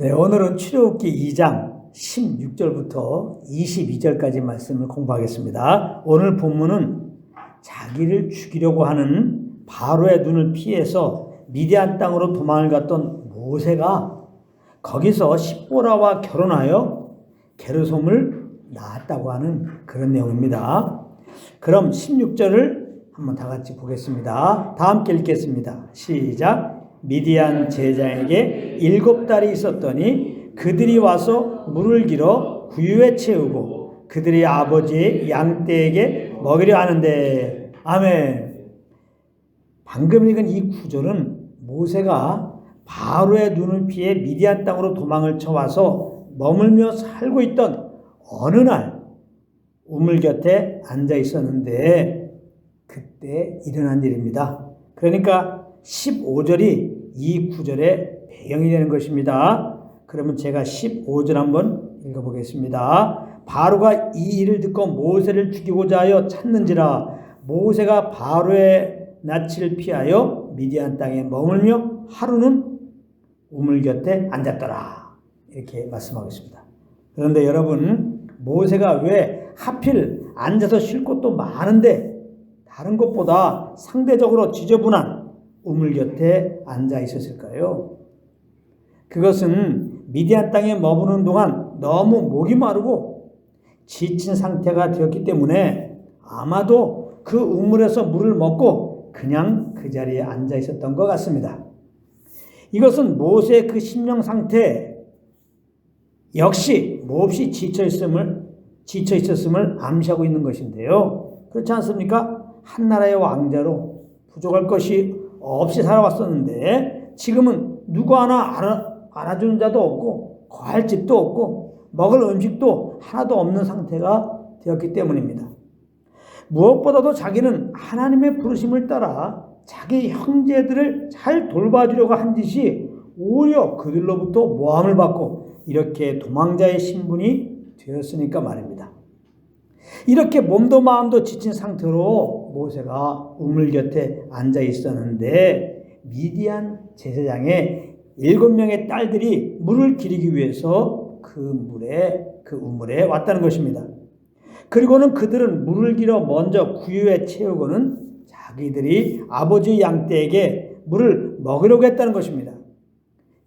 네, 오늘은 출애굽기 2장 16절부터 22절까지 말씀을 공부하겠습니다. 오늘 본문은 자기를 죽이려고 하는 바로의 눈을 피해서 미디안 땅으로 도망을 갔던 모세가 거기서 십보라와 결혼하여 게르솜을 낳았다고 하는 그런 내용입니다. 그럼 16절을 한번 다 같이 보겠습니다. 다 함께 읽겠습니다. 시작. 미디안 제자에게 일곱 달이 있었더니 그들이 와서 물을 길어 구유에 채우고 그들이 아버지의 양떼에게 먹이려 하는데 아멘. 방금 읽은 이 구절은 모세가 바로의 눈을 피해 미디안 땅으로 도망을 쳐와서 머물며 살고 있던 어느 날 우물 곁에 앉아 있었는데 그때 일어난 일입니다. 그러니까 15절이 이 구절의 배경이 되는 것입니다. 그러면 제가 15절 한번 읽어보겠습니다. 바로가 이 일을 듣고 모세를 죽이고자 하여 찾는지라 모세가 바로의 낯을 피하여 미디안 땅에 머물며 하루는 우물 곁에 앉았더라. 이렇게 말씀하겠습니다. 그런데 여러분 모세가 왜 하필 앉아서 쉴 곳도 많은데 다른 것보다 상대적으로 지저분한 우물 곁에 앉아 있었을까요? 그것은 미디안 땅에 머무는 동안 너무 목이 마르고 지친 상태가 되었기 때문에 아마도 그 우물에서 물을 먹고 그냥 그 자리에 앉아 있었던 것 같습니다. 이것은 모세의 그 심령 상태 역시 몹시 지쳐 있음을 지쳐 있었음을 암시하고 있는 것인데요. 그렇지 않습니까? 한 나라의 왕자로 부족할 것이 없이 살아왔었는데 지금은 누구 하나 알아, 알아주는 자도 없고 거할 집도 없고 먹을 음식도 하나도 없는 상태가 되었기 때문입니다. 무엇보다도 자기는 하나님의 부르심을 따라 자기 형제들을 잘 돌봐주려고 한 짓이 오히려 그들로부터 모함을 받고 이렇게 도망자의 신분이 되었으니까 말입니다. 이렇게 몸도 마음도 지친 상태로 모세가 우물 곁에 앉아 있었는데 미디안 제사장의 일곱 명의 딸들이 물을 기르기 위해서 그 물에 그 우물에 왔다는 것입니다. 그리고는 그들은 물을 길어 먼저 구유에 채우고는 자기들이 아버지 양떼에게 물을 먹으려고 했다는 것입니다.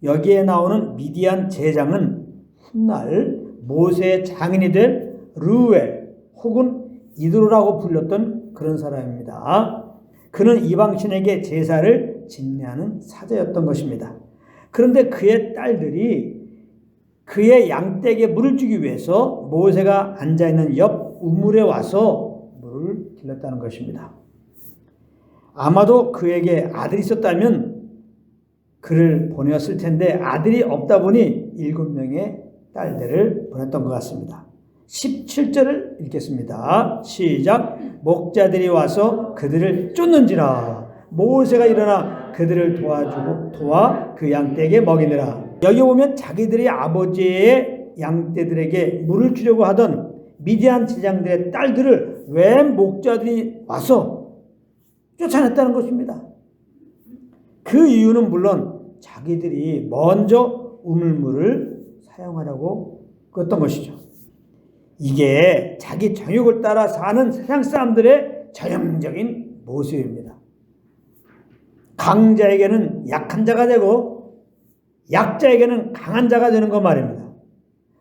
여기에 나오는 미디안 제장은 훗날 모세의 장인이 될 르웰 혹은 이드로라고 불렸던 그런 사람입니다. 그는 이방신에게 제사를 집례하는 사제였던 것입니다. 그런데 그의 딸들이 그의 양떼에게 물을 주기 위해서 모세가 앉아 있는 옆 우물에 와서 물을 길렀다는 것입니다. 아마도 그에게 아들이 있었다면 그를 보내었을 텐데 아들이 없다 보니 일곱 명의 딸들을 보냈던 것 같습니다. 17절을 읽겠습니다. 시작. 목자들이 와서 그들을 쫓는지라. 모세가 일어나 그들을 도와주고 도와 그 양떼에게 먹이느라. 여기 보면 자기들의 아버지의 양떼들에게 물을 주려고 하던 미디안 제장들의 딸들을 왜 목자들이 와서 쫓아냈다는 것입니다. 그 이유는 물론 자기들이 먼저 우물물을 사용하려고 그랬던 것이죠. 이게 자기 정욕을 따라 사는 세상 사람들의 전형적인 모습입니다. 강자에게는 약한 자가 되고 약자에게는 강한 자가 되는 것 말입니다.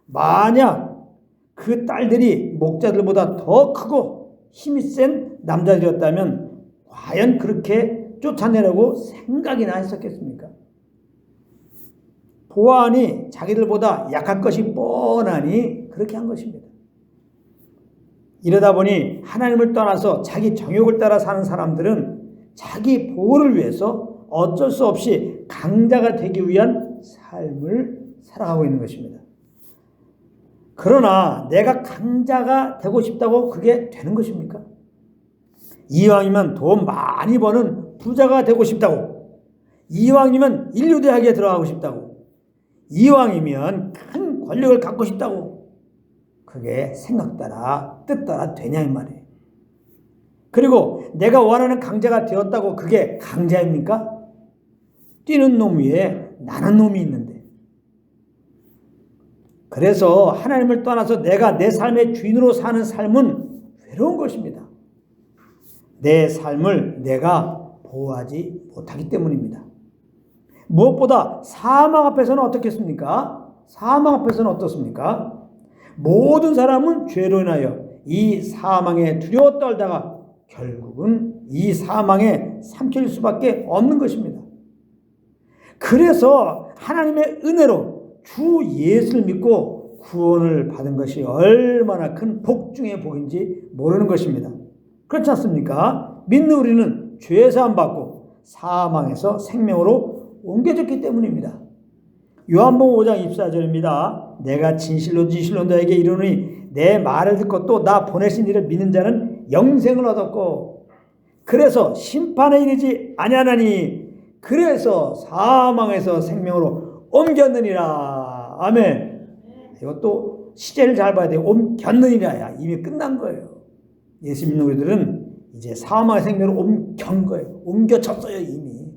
만약 그 딸들이 목자들보다 더 크고 힘이 센 남자들이었다면 과연 그렇게 쫓아내려고 생각이나 했었겠습니까? 보아하니 자기들보다 약할 것이 뻔하니 그렇게 한 것입니다. 이러다 보니 하나님을 떠나서 자기 정욕을 따라 사는 사람들은 자기 보호를 위해서 어쩔 수 없이 강자가 되기 위한 삶을 살아가고 있는 것입니다. 그러나 내가 강자가 되고 싶다고 그게 되는 것입니까? 이왕이면 돈 많이 버는 부자가 되고 싶다고. 이왕이면 인류대학에 들어가고 싶다고. 이왕이면 큰 권력을 갖고 싶다고. 그게 생각 따라 뜻 따라 되냐 이 말이에요. 그리고 내가 원하는 강자가 되었다고 그게 강자입니까? 뛰는 놈 위에 나는 놈이 있는데 그래서 하나님을 떠나서 내가 내 삶의 주인으로 사는 삶은 외로운 것입니다. 내 삶을 내가 보호하지 못하기 때문입니다. 무엇보다 사망 앞에서는 어떻겠습니까? 사망 앞에서는 어떻습니까? 모든 사람은 죄로 인하여 이 사망에 두려워 떨다가 결국은 이 사망에 삼킬 수밖에 없는 것입니다. 그래서 하나님의 은혜로 주 예수를 믿고 구원을 받은 것이 얼마나 큰 복 중의 복인지 모르는 것입니다. 그렇지 않습니까? 믿는 우리는 죄사함 받고 사망에서 생명으로 옮겨졌기 때문입니다. 요한복음 5장 24절입니다. 내가 진실로 진실로 너에게 이르노니 내 말을 듣고 또 나 보내신 이를 믿는 자는 영생을 얻었고 그래서 심판에 이르지 아니하나니 그래서 사망에서 생명으로 옮겼느니라. 아멘. 이것도 시제를 잘 봐야 돼요. 옮겼느니라야 이미 끝난 거예요. 예수 믿는 우리들은 이제 사망의 생명으로 옮긴 거예요. 옮겨졌어요 이미.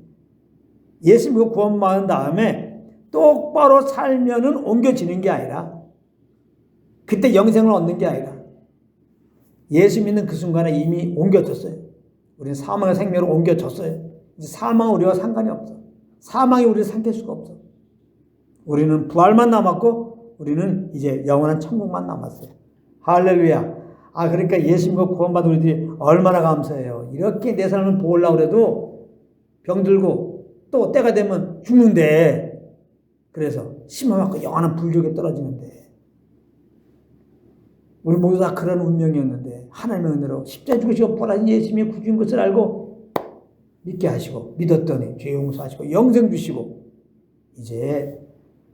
예수 믿고 구원 받은 다음에 똑바로 살면은 옮겨지는 게 아니라 그때 영생을 얻는 게 아니라 예수 믿는 그 순간에 이미 옮겨졌어요. 우리는 사망의 생명으로 옮겨졌어요. 이제 사망은 우리와 상관이 없어. 사망이 우리를 삼킬 수가 없어. 우리는 부활만 남았고 우리는 이제 영원한 천국만 남았어요. 할렐루야. 아 그러니까 예수 믿고 구원받은 우리들이 얼마나 감사해요. 이렇게 내 삶을 보려고 해도 병들고 또 때가 되면 죽는데 그래서 심어갖고 영원한 불족에 떨어지는데 우리 모두 다 그런 운명이었는데 하나님의 은혜로 십자에 죽으시고 보라진 예수님이 구주인 것을 알고 믿게 하시고 믿었더니 죄 용서하시고 영생 주시고 이제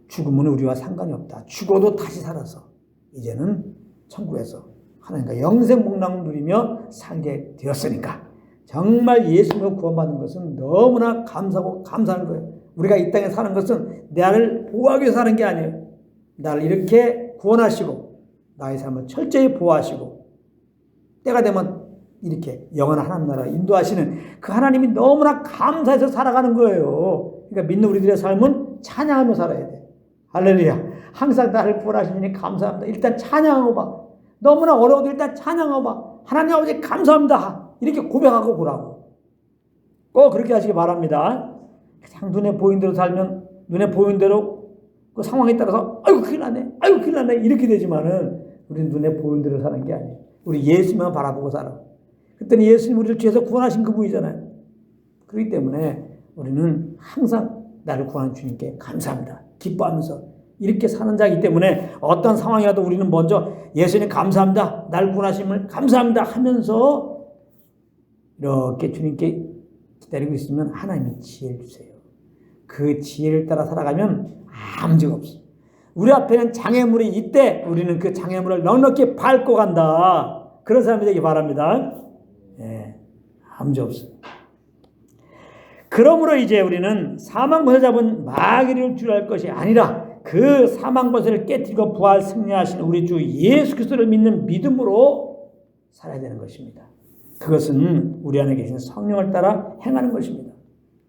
죽음은 우리와 상관이 없다. 죽어도 다시 살아서 이제는 천국에서 하나님과 영생 복락을 누리며 살게 되었으니까 정말 예수님을 구원받는 것은 너무나 감사하고 감사한 거예요. 우리가 이 땅에 사는 것은 나를 보호하기 위해서 사는 게 아니에요. 나를 이렇게 구원하시고 나의 삶을 철저히 보호하시고 때가 되면 이렇게 영원한 하나님 나라 인도하시는 그 하나님이 너무나 감사해서 살아가는 거예요. 그러니까 믿는 우리들의 삶은 찬양하며 살아야 돼. 할렐루야. 항상 나를 구원하시니 감사합니다. 일단 찬양하고 봐. 너무나 어려워도 일단 찬양하고 봐. 하나님 아버지 감사합니다. 이렇게 고백하고 보라고. 꼭 그렇게 하시기 바랍니다. 그냥 눈에 보인 대로 살면 눈에 보인 대로 그 상황에 따라서 아이고 큰일 났네. 아이고 큰일 났네. 이렇게 되지만은 우리는 눈에 보인 대로 사는 게 아니에요. 우리 예수만 바라보고 살아. 그때는 예수님 우리를 죄에서 구원하신 그분이잖아요. 그렇기 때문에 우리는 항상 나를 구원한 주님께 감사합니다. 기뻐하면서 이렇게 사는 자이기 때문에 어떤 상황이라도 우리는 먼저 예수님 감사합니다. 날 구원하심을 감사합니다 하면서 이렇게 주님께 기다리고 있으면 하나님이 지혜를 주세요. 그 지혜를 따라 살아가면 아무 죄 없어. 우리 앞에는 장애물이 있대. 우리는 그 장애물을 넉넉히 밟고 간다. 그런 사람이 되기 바랍니다. 예, 아무 죄 없어. 그러므로 이제 우리는 사망권을 잡은 마귀를 주할 것이 아니라 그 사망 권세를 깨뜨리고 부활 승리하신 우리 주 예수 그리스도를 믿는 믿음으로 살아야 되는 것입니다. 그것은 우리 안에 계신 성령을 따라 행하는 것입니다.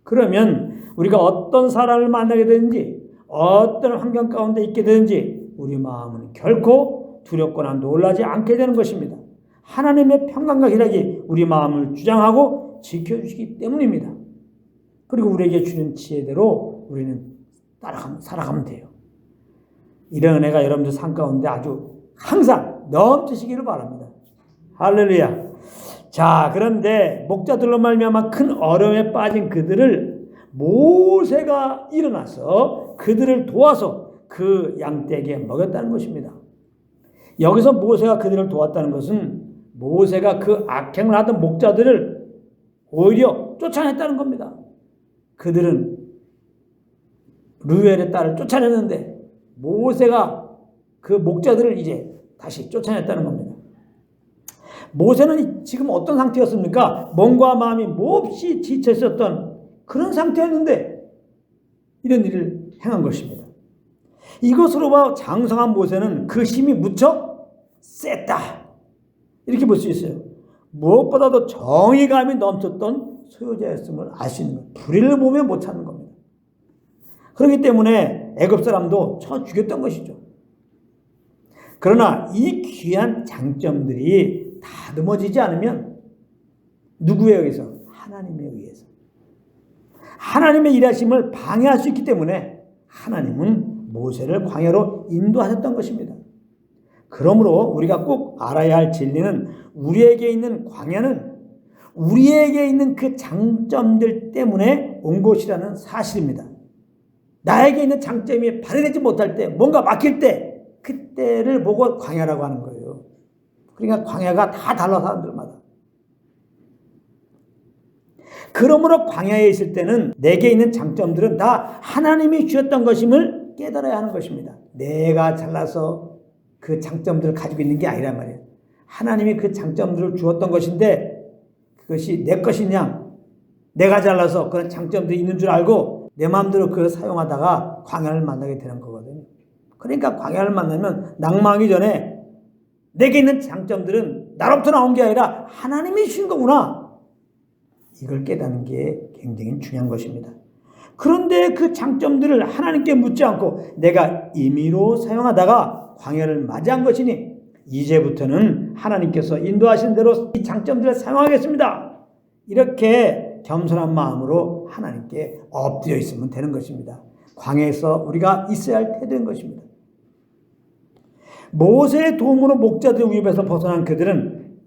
그러면 우리가 어떤 사람을 만나게 되는지 어떤 환경 가운데 있게 되는지 우리 마음은 결코 두렵거나 놀라지 않게 되는 것입니다. 하나님의 평강과 희락이 우리 마음을 주장하고 지켜주시기 때문입니다. 그리고 우리에게 주는 지혜대로 우리는 따라가면 살아가면 돼요. 이런 은혜가 여러분들 삶 가운데 아주 항상 넘치시기를 바랍니다. 할렐루야. 자, 그런데 목자들로 말미암아 큰 어려움에 빠진 그들을 모세가 일어나서 그들을 도와서 그 양떼에게 먹였다는 것입니다. 여기서 모세가 그들을 도왔다는 것은 모세가 그 악행을 하던 목자들을 오히려 쫓아냈다는 겁니다. 그들은 루엘의 딸을 쫓아냈는데 모세가 그 목자들을 이제 다시 쫓아냈다는 겁니다. 모세는 지금 어떤 상태였습니까? 몸과 마음이 몹시 지쳐 있었던 그런 상태였는데 이런 일을 행한 것입니다. 이것으로 봐 장성한 모세는 그 힘이 무척 셌다. 이렇게 볼 수 있어요. 무엇보다도 정의감이 넘쳤던 소유자였음을 알 수 있는 것. 불의를 보면 못 찾는 겁니다. 그렇기 때문에 애굽 사람도 쳐 죽였던 것이죠. 그러나 이 귀한 장점들이 다듬어지지 않으면 누구에 의해서? 하나님에 의해서. 하나님의 일하심을 방해할 수 있기 때문에 하나님은 모세를 광야로 인도하셨던 것입니다. 그러므로 우리가 꼭 알아야 할 진리는 우리에게 있는 광야는 우리에게 있는 그 장점들 때문에 온 것이라는 사실입니다. 나에게 있는 장점이 발휘되지 못할 때, 뭔가 막힐 때, 그때를 보고 광야라고 하는 거예요. 그러니까 광야가 다 달라 사람들마다. 그러므로 광야에 있을 때는 내게 있는 장점들은 다 하나님이 주셨던 것임을 깨달아야 하는 것입니다. 내가 잘나서 그 장점들을 가지고 있는 게 아니란 말이에요. 하나님이 그 장점들을 주었던 것인데 그것이 내 것이냐 내가 잘나서 그런 장점들이 있는 줄 알고 내 마음대로 그걸 사용하다가 광야를 만나게 되는 거거든요. 그러니까 광야를 만나면 낭망하기 전에 내게 있는 장점들은 나로부터 나온 게 아니라 하나님이 주신 거구나. 이걸 깨닫는 게 굉장히 중요한 것입니다. 그런데 그 장점들을 하나님께 묻지 않고 내가 임의로 사용하다가 광야를 맞이한 것이니 이제부터는 하나님께서 인도하신 대로 이 장점들을 사용하겠습니다. 이렇게 겸손한 마음으로 하나님께 엎드려 있으면 되는 것입니다. 광야에서 우리가 있어야 할 태도인 것입니다. 모세의 도움으로 목자들의 위협에서 벗어난 그들은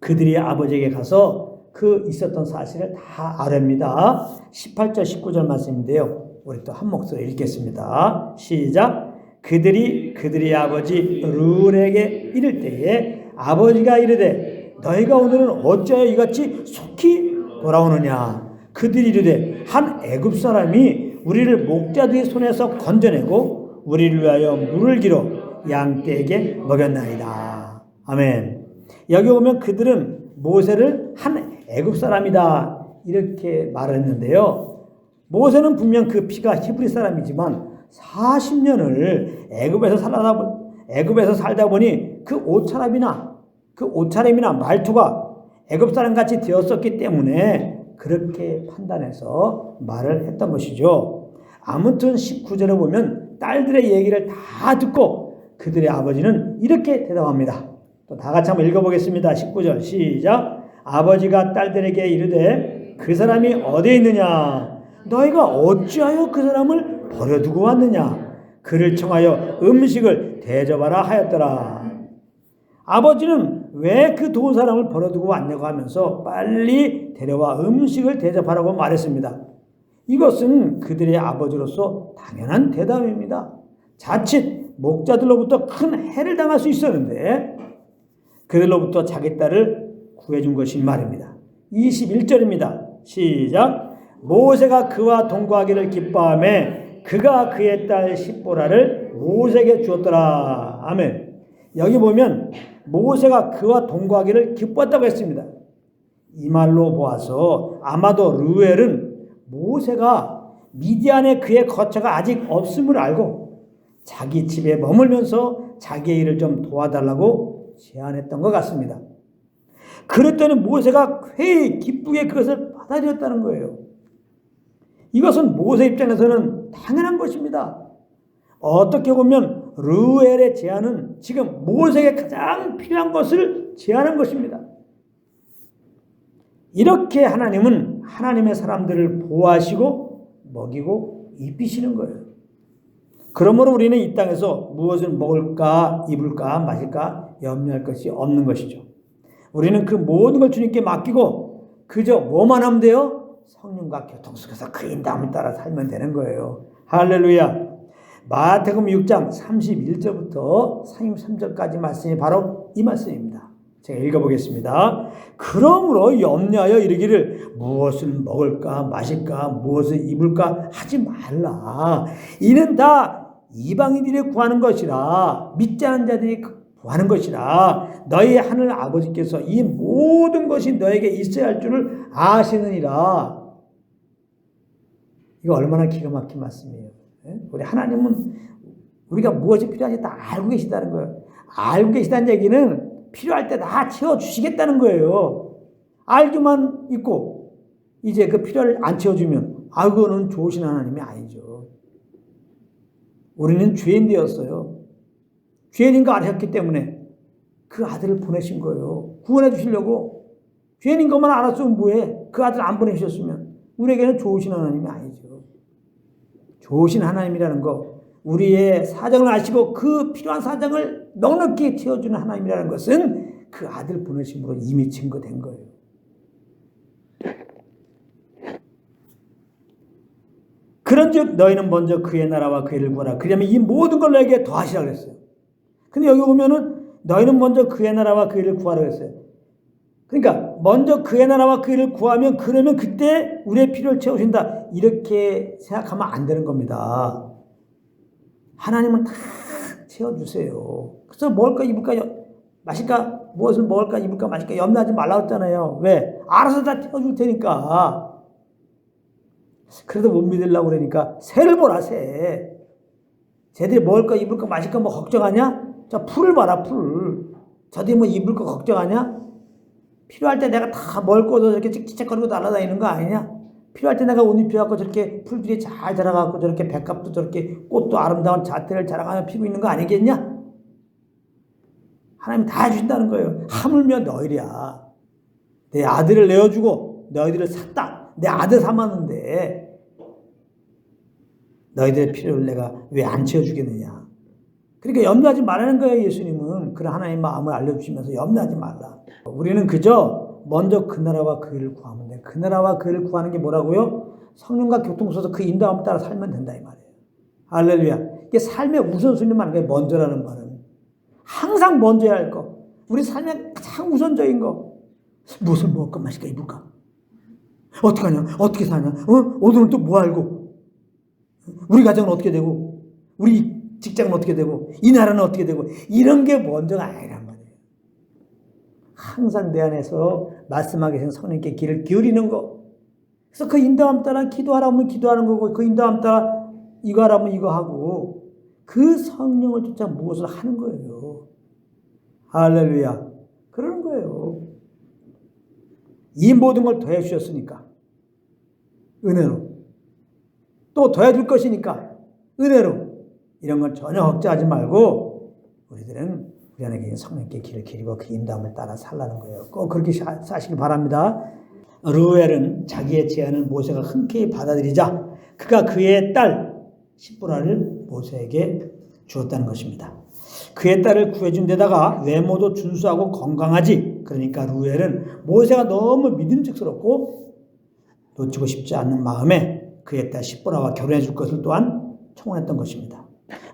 그들이 아버지에게 가서 그 있었던 사실을 다 아랍니다. 18절 19절 말씀인데요. 우리 또 한 목소리 읽겠습니다. 시작. 그들이 그들의 아버지 룰에게 이를 때에 아버지가 이르되 너희가 오늘은 어찌하여 이같이 속히 돌아오느냐 그들이 이르되 한 애굽 사람이 우리를 목자들의 손에서 건져내고 우리를 위하여 물을 기로 양떼에게 먹였나이다 아멘 여기 보면 그들은 모세를 한 애굽 사람이다 이렇게 말했는데요 모세는 분명 그 피가 히브리 사람이지만 40년을 애굽에서 살다 애굽에서 살다 보니 그 옷차림이나 그 옷차림이나 말투가 애굽 사람 같이 되었었기 때문에 그렇게 판단해서 말을 했던 것이죠. 아무튼 19절에 보면 딸들의 얘기를 다 듣고 그들의 아버지는 이렇게 대답합니다. 또 다 같이 한번 읽어보겠습니다. 19절 시작. 아버지가 딸들에게 이르되 그 사람이 어디에 있느냐? 너희가 어찌하여 그 사람을 버려두고 왔느냐? 그를 청하여 음식을 대접하라 하였더라. 아버지는 왜그 좋은 사람을 버려두고 왔냐고 하면서 빨리 데려와 음식을 대접하라고 말했습니다. 이것은 그들의 아버지로서 당연한 대답입니다. 자칫 목자들로부터 큰 해를 당할 수 있었는데 그들로부터 자기 딸을 구해준 것이 말입니다. 21절입니다. 시작. 모세가 그와 동거하기를 기뻐하며 그가 그의 딸 십보라를 모세에게 주었더라. 아멘. 여기 보면 모세가 그와 동거하기를 기뻤다고 했습니다. 이 말로 보아서 아마도 르웰은 모세가 미디안에 그의 거처가 아직 없음을 알고 자기 집에 머물면서 자기의 일을 좀 도와달라고 제안했던 것 같습니다. 그랬더니 모세가 회의 기쁘게 그것을 받아들였다는 거예요. 이것은 모세 입장에서는 당연한 것입니다. 어떻게 보면 르엘의 제안은 지금 모세에게 가장 필요한 것을 제안한 것입니다. 이렇게 하나님은 하나님의 사람들을 보호하시고 먹이고 입히시는 거예요. 그러므로 우리는 이 땅에서 무엇을 먹을까, 입을까, 마실까 염려할 것이 없는 것이죠. 우리는 그 모든 걸 주님께 맡기고 그저 뭐만 하면 돼요? 성령과 교통 속에서 그 인담을 따라 살면 되는 거예요. 할렐루야. 마태복음 6장 31절부터 33절까지 말씀이 바로 이 말씀입니다. 제가 읽어보겠습니다. 그러므로 염려하여 이르기를 무엇을 먹을까 마실까 무엇을 입을까 하지 말라. 이는 다 이방인들이 구하는 것이라 믿지 않은 자들이 구하는 것이라 너희 하늘 아버지께서 이 모든 것이 너에게 있어야 할 줄을 아시느니라. 이거 얼마나 기가 막힌 말씀이에요. 예? 우리 하나님은 우리가 무엇이 필요한지 다 알고 계시다는 거예요. 알고 계시다는 얘기는 필요할 때 다 채워주시겠다는 거예요. 알기만 있고, 이제 그 필요를 안 채워주면, 아, 그거는 좋으신 하나님이 아니죠. 우리는 죄인 되었어요. 죄인인 거 아셨기 때문에 그 아들을 보내신 거예요. 구원해 주시려고. 죄인인 것만 알았으면 뭐해? 그 아들 안 보내주셨으면 우리에게는 좋으신 하나님이 아니죠. 좋으신 하나님이라는 거, 우리의 사정을 아시고 그 필요한 사정을 넉넉히 채워주는 하나님이라는 것은 그 아들 보내심으로 이미 증거된 거예요. 그런즉 너희는 먼저 그의 나라와 그의 일을 구하라. 그러면 이 모든 걸 너에게 더하시라 그랬어요. 근데 여기 보면은 너희는 먼저 그의 나라와 그의 일을 구하라 그랬어요. 그러니까 먼저 그의 나라와 그의 일을 구하면 그러면 그때 우리의 필요를 채우신다. 이렇게 생각하면 안 되는 겁니다. 하나님은 다 채워주세요. 그래서 먹을까 입을까 여- 마실까 무엇을 먹을까 입을까 마실까 염려하지 말라고 했잖아요. 왜? 알아서 다 채워줄 테니까. 그래도 못 믿으려고 그러니까 새를 보라 새. 쟤들이 먹을까 입을까 마실까 뭐 걱정하냐? 자 풀을 봐라 풀. 저들이 뭐 입을 거 걱정하냐? 필요할 때 내가 다 거도 저렇게 찌찌거리고 날아다니는 거 아니냐? 필요할 때 내가 옷 입혀갖고 저렇게 풀들이 잘 자라갖고 저렇게 백합도 저렇게 꽃도 아름다운 자태를 자랑하며 피고 있는 거 아니겠냐? 하나님 다 해주신다는 거예요. 하물며 너희랴. 내 아들을 내어주고 너희들을 샀다. 내 아들 삼았는데 너희들의 필요를 내가 왜 안 채워주겠느냐. 그러니까 염려하지 말라는 거예요, 예수님은. 그런 하나님 마음을 알려주시면서 염려하지 말라. 우리는 그저 먼저 그 나라와 그 일을 구하면 돼. 그 나라와 그 일을 구하는 게 뭐라고요? 성령과 교통서서 그 인도함 따라 살면 된다 이 말이에요. 할렐루야. 이게 삶의 우선순위만 하는 게 먼저라는 말은 항상 먼저 해야 할 거. 우리 삶의 가장 우선적인 거. 무엇을 먹을까 마실까 입을까? 어떻게 하냐? 어떻게 사냐? 어? 오늘은 또 뭐 알고? 우리 가정은 어떻게 되고? 우리 직장은 어떻게 되고? 이 나라는 어떻게 되고? 이런 게 먼저가 아니란 말이에요. 항상 내 안에서 말씀하게 된 성령께 길을 기울이는 거. 그래서 그 인도함 따라 기도하라면 기도하는 거고 그 인도함 따라 이거 하라면 이거 하고 그 성령을 쫓아 무엇을 하는 거예요. 할렐루야. 그러는 거예요. 이 모든 걸 더해 주셨으니까. 은혜로. 또 더해 줄 것이니까. 은혜로. 이런 걸 전혀 걱정하지 말고 우리들은 우리 안에 계신 성령께 길을 기리고 그 인도함을 따라 살라는 거예요. 꼭 그렇게 사- 사시길 바랍니다. 루엘은 자기의 제안을 모세가 흔쾌히 받아들이자 그가 그의 딸 시보라를 모세에게 주었다는 것입니다. 그의 딸을 구해준 데다가 외모도 준수하고 건강하지. 그러니까 루엘은 모세가 너무 믿음직스럽고 놓치고 싶지 않는 마음에 그의 딸 시보라와 결혼해 줄 것을 또한 청원했던 것입니다.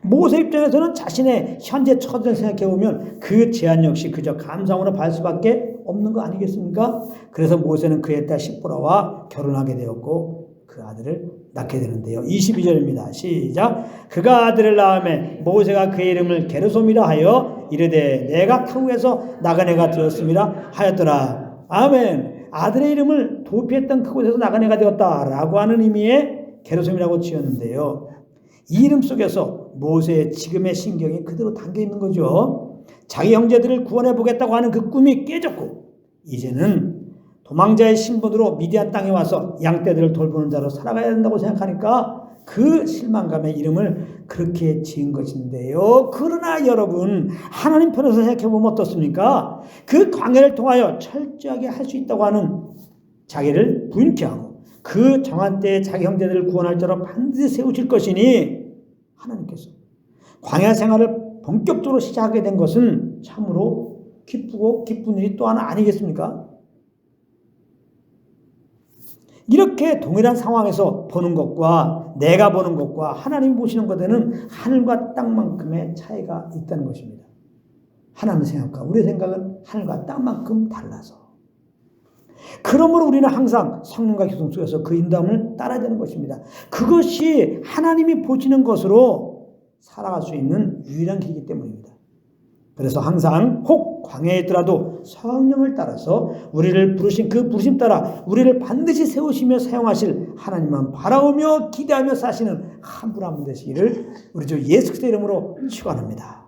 모세 입장에서는 자신의 현재 처지를 생각해 보면 그 제안 역시 그저 감상으로 발 수밖에 없는 거 아니겠습니까? 그래서 모세는 그의 딸 시보라와 결혼하게 되었고 그 아들을 낳게 되는데요. 22절입니다. 시작. 그가 아들을 낳음에 모세가 그의 이름을 게르솜이라 하여 이르되 내가 타국에서 나간 애가 되었습니다 하였더라. 아멘. 아들의 이름을 도피했던 그곳에서 나간 애가 되었다라고 하는 의미의 게르솜이라고 지었는데요. 이 이름 속에서 모세의 지금의 신경이 그대로 담겨 있는 거죠. 자기 형제들을 구원해 보겠다고 하는 그 꿈이 깨졌고 이제는 도망자의 신분으로 미디안 땅에 와서 양떼들을 돌보는 자로 살아가야 된다고 생각하니까 그 실망감의 이름을 그렇게 지은 것인데요. 그러나 여러분 하나님 편에서 생각해 보면 어떻습니까? 그 광야를 통하여 철저하게 할 수 있다고 하는 자기를 부인케 하고 그 정한 때에 자기 형제들을 구원할 자로 반드시 세우실 것이니 하나님께서 광야 생활을 본격적으로 시작하게 된 것은 참으로 기쁘고 기쁜 일이 또 하나 아니겠습니까? 이렇게 동일한 상황에서 보는 것과 내가 보는 것과 하나님이 보시는 것에는 하늘과 땅만큼의 차이가 있다는 것입니다. 하나님 생각과 우리 생각은 하늘과 땅만큼 달라서. 그러므로 우리는 항상 성령과 교통 속에서 그 인도함을 따라야 되는 것입니다. 그것이 하나님이 보시는 것으로 살아갈 수 있는 유일한 길이기 때문입니다. 그래서 항상 혹 광야에 있더라도 성령을 따라서 우리를 부르신 그 부르심 따라 우리를 반드시 세우시며 사용하실 하나님만 바라오며 기대하며 사시는 한 분 한 분 되시기를 우리 주 예수 그리스도 이름으로 축원합니다.